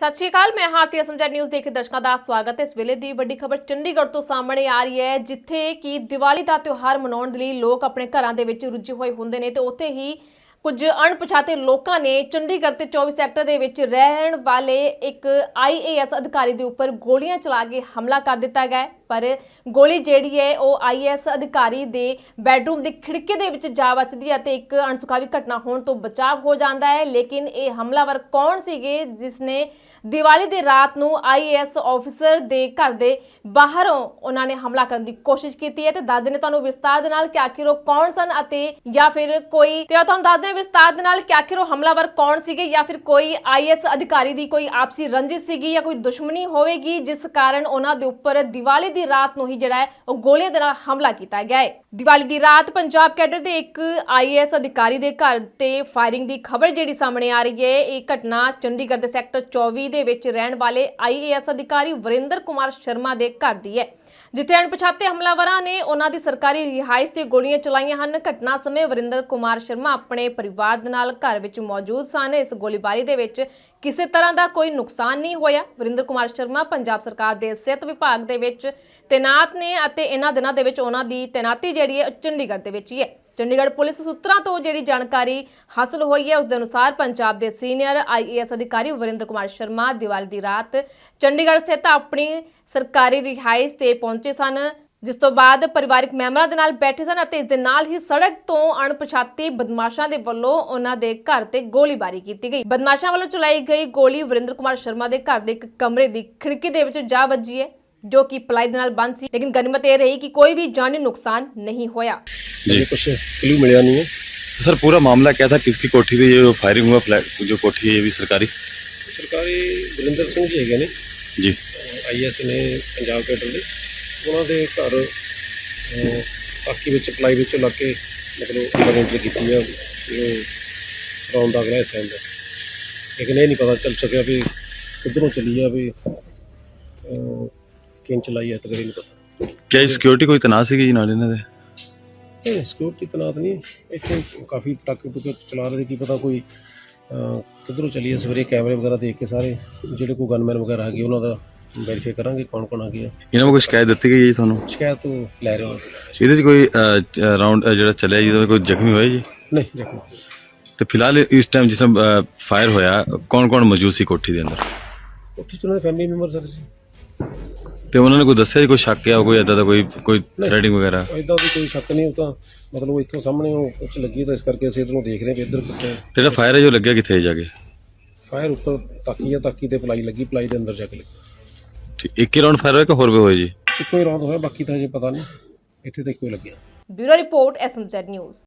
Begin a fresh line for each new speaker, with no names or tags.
ਸਤਿ ਸ਼੍ਰੀ ਅਕਾਲ, ਮੈਂ ਹਾਰਤੀ ਅਸਮਝਾ ਨਿਊਜ਼ ਦੇਖ ਰਹੇ ਦਰਸ਼ਕਾਂ ਦਾ ਸਵਾਗਤ ਹੈ। ਇਸ ਵੇਲੇ ਦੀ ਵੱਡੀ ਖਬਰ ਚੰਡੀਗੜ੍ਹ ਤੋਂ ਸਾਹਮਣੇ ਆ ਰਹੀ ਹੈ, ਜਿੱਥੇ ਕਿ ਦੀਵਾਲੀ ਦਾ ਤਿਉਹਾਰ ਮਨਾਉਣ ਦੇ ਲਈ ਲੋਕ ਆਪਣੇ ਘਰਾਂ ਦੇ ਵਿੱਚ ਰੁੱਝੇ ਹੋਏ ਹੁੰਦੇ ਨੇ ਤੇ ਉੱਥੇ ਹੀ ਕੁਝ ਅਣਪਛਾਤੇ ਲੋਕਾਂ ਨੇ ਚੰਡੀਗੜ੍ਹ ਤੇ 24 ਸੈਕਟਰ ਦੇ ਵਿੱਚ ਰਹਿਣ ਵਾਲੇ ਇੱਕ ਆਈਏਐਸ ਅਧਿਕਾਰੀ ਦੇ ਉੱਪਰ ਗੋਲੀਆਂ ਚਲਾ ਕੇ ਹਮਲਾ ਕਰ ਦਿੱਤਾ ਗਿਆ ਪਰ ਗੋਲੀ ਜਿਹੜੀ ਹੈ, ਉਹ ਆਈਏਐਸ ਅਧਿਕਾਰੀ ਦੇ ਬੈੱਡਰੂਮ ਦੀ ਖਿੜਕੀ ਦੇ ਵਿੱਚ ਜਾ ਵੱਜਦੀ ਹੈ ਤੇ ਇੱਕ ਅਣਸੁਖਾਵੀ ਘਟਨਾ ਹੋਣ ਤੋਂ ਬਚਾਅ ਹੋ ਜਾਂਦਾ ਹੈ। ਲੇਕਿਨ ਇਹ ਹਮਲਾਵਰ ਕੌਣ ਸੀਗੇ, ਜਿਸ ਨੇ ਦੀਵਾਲੀ ਦੀ ਰਾਤ ਨੂੰ ਆਈਏਐਸ ਆਫੀਸਰ ਦੇ ਘਰ ਦੇ ਬਾਹਰੋਂ ਉਹਨਾਂ ਨੇ ਹਮਲਾ ਕਰਨ ਦੀ ਕੋਸ਼ਿਸ਼ ਕੀਤੀ ਹੈ? ਤੇ ਦੱਸਦੇ ਨੇ ਤੁਹਾਨੂੰ ਵਿਸਤਾਰ ਦੇ ਨਾਲ ਕਿ ਆਖਿਰ ਉਹ ਕੌਣ ਸਨ ਅਤੇ ਜਾਂ ਫਿਰ ਕੋਈ, ਤੇ ਤੁਹਾਨੂੰ ਦੱਸਦੇ ਵਿਸਤਾਰ ਦੇ ਨਾਲ ਕਿ ਆਖਿਰ ਉਹ ਹਮਲਾਵਰ ਕੌਣ ਸੀਗੇ ਜਾਂ ਫਿਰ ਕੋਈ ਆਈਏਐਸ ਅਧਿਕਾਰੀ ਦੀ ਕੋਈ ਆਪਸੀ ਰੰਜਿਸ਼ ਸੀਗੀ ਜਾਂ ਕੋਈ ਦੁਸ਼ਮਣੀ ਹੋਵੇਗੀ, ਜਿਸ ਕਾਰਨ ਉਹਨਾਂ ਦੇ ਉੱਪਰ ਦੀਵਾਲੀ ਦੀ ਰਾਤ ਨੂੰ ਹੀ ਜਿਹੜਾ ਹੈ ਉਹ ਗੋਲੀਆਂ ਦੇ ਨਾਲ ਹਮਲਾ ਕੀਤਾ ਗਿਆ ਹੈ। ਦੀਵਾਲੀ ਦੀ ਰਾਤ ਪੰਜਾਬ ਕੈਡਰ ਦੇ ਇੱਕ ਆਈਏਐਸ ਅਧਿਕਾਰੀ ਦੇ ਘਰ ਤੇ ਫਾਇਰਿੰਗ ਦੀ ਖਬਰ ਜਿਹੜੀ ਸਾਹਮਣੇ ਆ ਰਹੀ ਹੈ, ਇਹ ਘਟਨਾ ਚੰਡੀਗੜ੍ਹ ਦੇ ਸੈਕਟਰ 24 ਦੇ ਵਿੱਚ ਰਹਿਣ ਵਾਲੇ ਆਈਏਐਸ ਅਧਿਕਾਰੀ ਵਰਿੰਦਰ ਕੁਮਾਰ ਸ਼ਰਮਾ ਦੇ ਘਰ ਦੀ ਹੈ। ਜਿੱਥੇ ਅਣਪਛਾਤੇ ਹਮਲਾਵਰਾਂ ਨੇ ਉਹਨਾਂ ਦੀ ਸਰਕਾਰੀ ਰਿਹਾਇਸ਼ ਤੇ ਗੋਲੀਆਂ ਚਲਾਈਆਂ ਹਨ, ਘਟਨਾ ਸਮੇਂ ਵਰਿੰਦਰ ਕੁਮਾਰ ਸ਼ਰਮਾ ਆਪਣੇ ਪਰਿਵਾਰ ਦੇ ਨਾਲ ਘਰ ਵਿੱਚ ਮੌਜੂਦ ਸਨ। ਇਸ ਗੋਲੀਬਾਰੀ ਦੇ ਵਿੱਚ ਕਿਸੇ ਤਰ੍ਹਾਂ ਦਾ ਕੋਈ ਨੁਕਸਾਨ ਨਹੀਂ ਹੋਇਆ। ਵਰਿੰਦਰ ਕੁਮਾਰ ਸ਼ਰਮਾ ਪੰਜਾਬ ਸਰਕਾਰ ਦੇ ਸਿਹਤ ਵਿਭਾਗ ਦੇ ਵਿੱਚ ਤੈਨਾਤ ਨੇ ਅਤੇ ਇਹਨਾਂ ਦਿਨਾਂ ਦੇ ਵਿੱਚ ਉਹਨਾਂ ਦੀ ਤੈਨਾਤੀ ਜਿਹੜੀ ਹੈ ਉਹ ਚੰਡੀਗੜ੍ਹ ਦੇ ਵਿੱਚ ਹੀ ਹੈ। ਚੰਡੀਗੜ੍ਹ ਪੁਲਿਸ ਸੂਤਰਾਂ ਤੋਂ ਜਿਹੜੀ ਜਾਣਕਾਰੀ ਹਾਸਲ ਹੋਈ ਹੈ, ਉਸ ਦੇ ਅਨੁਸਾਰ ਪੰਜਾਬ ਦੇ ਸੀਨੀਅਰ ਆਈਏਐਸ ਅਧਿਕਾਰੀ ਵਰਿੰਦਰ ਕੁਮਾਰ ਸ਼ਰਮਾ ਦੀਵਾਲੀ ਦੀ ਰਾਤ ਚੰਡੀਗੜ੍ਹ ਸਥਿਤ ਆਪਣੀ ਸਰਕਾਰੀ ਰਿਹਾਇਸ਼ ਤੇ ਪਹੁੰਚੇ ਸਨ ਜਿਸ ਤੋਂ ਬਾਅਦ ਪਰਿਵਾਰਕ ਮੈਂਬਰਾਂ ਦੇ ਨਾਲ ਬੈਠੇ ਸਨ ਅਤੇ ਇਸ ਦੇ ਨਾਲ ਹੀ ਸੜਕ ਤੋਂ ਅਣਪਛਾਤੇ ਬਦਮਾਸ਼ਾਂ ਦੇ ਵੱਲੋਂ ਉਹਨਾਂ ਦੇ ਘਰ ਤੇ ਗੋਲੀਬਾਰੀ ਕੀਤੀ ਗਈ ਬਦਮਾਸ਼ਾਂ ਵੱਲੋਂ ਚਲਾਈ ਗਈ ਗੋਲੀ ਵਰਿੰਦਰ ਕੁਮਾਰ ਸ਼ਰਮਾ ਦੇ ਘਰ ਦੇ ਇੱਕ ਕਮਰੇ ਦੀ ਖਿੜਕੀ ਦੇ ਵਿੱਚ ਜਾ ਵੱਜੀ ਹੈ ਜੋ ਕਿ ਪਲਾਈ ਦੇ ਨਾਲ ਬੰਦ ਸੀ ਲੇਕਿਨ ਗਨੀਮਤ ਇਹ ਰਹੀ ਕਿ ਕੋਈ ਵੀ ਜਾਨੀ ਨੁਕਸਾਨ ਨਹੀਂ ਹੋਇਆ
जी
अभी कुछ क्लू मिला नहीं है
सर पूरा मामला क्या था किसकी कोठी पे ये जो फायरिंग हुआ फ्लैट जो कोठी है ये भी सरकारी
ਸਰਕਾਰੀ ਬਲਿੰਦਰ ਸਿੰਘ ਜੀ ਹੈਗੇ ਨੇ
ਜੀ।
ਆਈਐਸ ਨੇ ਪੰਜਾਬ ਕੈਡਰ ਦੇ ਉਹਨਾਂ ਦੇ ਘਰ ਪਾਕੀ ਵਿੱਚ ਅਪਲਾਈ ਵਿੱਚ ਲੱਗ ਕੇ ਮਤਲਬ ਉਹਨਾਂ ਨੇ ਕੀਤੀ ਆ ਉਹ ਰੌਣ ਦਾ ਅਗਲਾ ਹਿੱਸਾ ਹੁੰਦਾ। ਲੇਕਿਨ ਇਹ ਨਹੀਂ ਪਤਾ ਚੱਲ ਸਕਿਆ ਵੀ ਕਿੱਧਰੋਂ ਚੱਲੀ ਆ ਵੀ ਕਿੰਨ ਚਲਾਈ ਆ ਤਕਰੀਬਨ ਪਤਾ।
ਕਿਆ ਸਿਕਿਉਰਿਟੀ ਕੋਈ ਤਨਾਅ ਸੀਗੀ ਜੀ ਨਾਲ ਇਹਨਾਂ ਦੇ?
ਇਹ ਸਿਕਿਉਰਿਟੀ ਤਨਾਤ ਨਹੀਂ ਇੱਥੇ ਕਾਫੀ ਪਟਾਕੇ ਪੁੱਤ ਚਲਾ ਰਹੇ ਕੀ ਪਤਾ ਕੋਈ ਕਿੱਧਰੋਂ ਚੱਲੀ ਹੈ ਸਵੇਰੇ ਕੈਮਰੇ ਵਗੈਰਾ ਦੇਖ ਕੇ ਸਾਰੇ ਜਿਹੜੇ ਕੋਈ ਗਨਮੈਨ ਵਗੈਰਾ ਹੈਗੇ ਉਹਨਾਂ ਦਾ ਵੈਰੀਫਾਈ ਕਰਾਂਗੇ ਕੌਣ ਕੌਣ ਆ ਗਿਆ।
ਇਹਨਾਂ ਨੂੰ ਕੋਈ ਸ਼ਿਕਾਇਤ ਦਿੱਤੀ ਗਈ ਜੀ ਤੁਹਾਨੂੰ?
ਸ਼ਿਕਾਇਤ ਤੋਂ ਲੈ ਰਹੇ ਹੋ।
ਇਹਦੇ 'ਚ ਕੋਈ ਰਾਉਂਡ ਜਿਹੜਾ ਚੱਲਿਆ ਜਿਹਦੇ ਵਿੱਚ ਕੋਈ ਜ਼ਖਮੀ ਹੋਇਆ ਜੀ?
ਨਹੀਂ ਦੇਖੋ
ਤੇ ਫਿਲਹਾਲ ਇਸ ਟਾਈਮ ਜਿਸ ਟਾਈਮ ਫਾਇਰ ਹੋਇਆ ਕੌਣ ਕੌਣ ਮੌਜੂਦ ਸੀ ਕੋਠੀ ਦੇ ਅੰਦਰ?
ਉੱਥੇ ਚ ਉਹਨਾਂ ਦੇ ਫੈਮਿਲੀ ਮੈਂਬਰ ਸਰ ਸੀ।
ਤੇ ਉਹਨਾਂ ਨੇ ਕੋਈ ਦੱਸਿਆ ਜੀ ਕੋਈ ਸ਼ੱਕ ਆ ਕੋਈ ਇਦਾਂ ਦਾ ਕੋਈ ਕੋਈ ਥ੍ਰੈਡਿੰਗ ਵਗੈਰਾ?
ਐਦਾਂ ਦੀ ਕੋਈ ਸ਼ੱਕ ਨਹੀਂ ਉਹ ਤਾਂ ਮਤਲਬ ਉਹ ਇੱਥੋਂ ਸਾਹਮਣੇ ਉਹ ਉੱਚ ਲੱਗੀ ਤਾਂ ਇਸ ਕਰਕੇ ਅਸੀਂ ਇਧਰੋਂ ਦੇਖ ਰਹੇ ਵੀ ਇੱਧਰ ਕਿੱਥੇ
ਤੇ ਜਿਹੜਾ ਫਾਇਰ ਹੈ ਜੋ ਲੱਗਿਆ ਕਿੱਥੇ ਜਾ ਕੇ?
ਫਾਇਰ ਉੱਪਰ ਤਾਕੀ ਆ ਤਾਕੀ ਤੇ ਪਲਾਈ ਲੱਗੀ ਪਲਾਈ ਦੇ ਅੰਦਰ ਜਾ ਕੇ ਲੱਗੀ
ਠੀਕ ਇੱਕ ਹੀ ਰਾਉਂਡ ਫਾਇਰ ਹੋਇਆ ਕਿ ਹੋਰ ਵੀ ਹੋਏ ਜੀ?
ਇੱਕੋ ਹੀ ਰੌਂਦ ਹੋਇਆ ਬਾਕੀ ਤਾਂ ਅਜੇ ਪਤਾ ਨਹੀਂ। ਇੱਥੇ ਤਾਂ ਇੱਕੋ ਹੀ ਲੱਗਿਆ।
Bureau report SMZ news.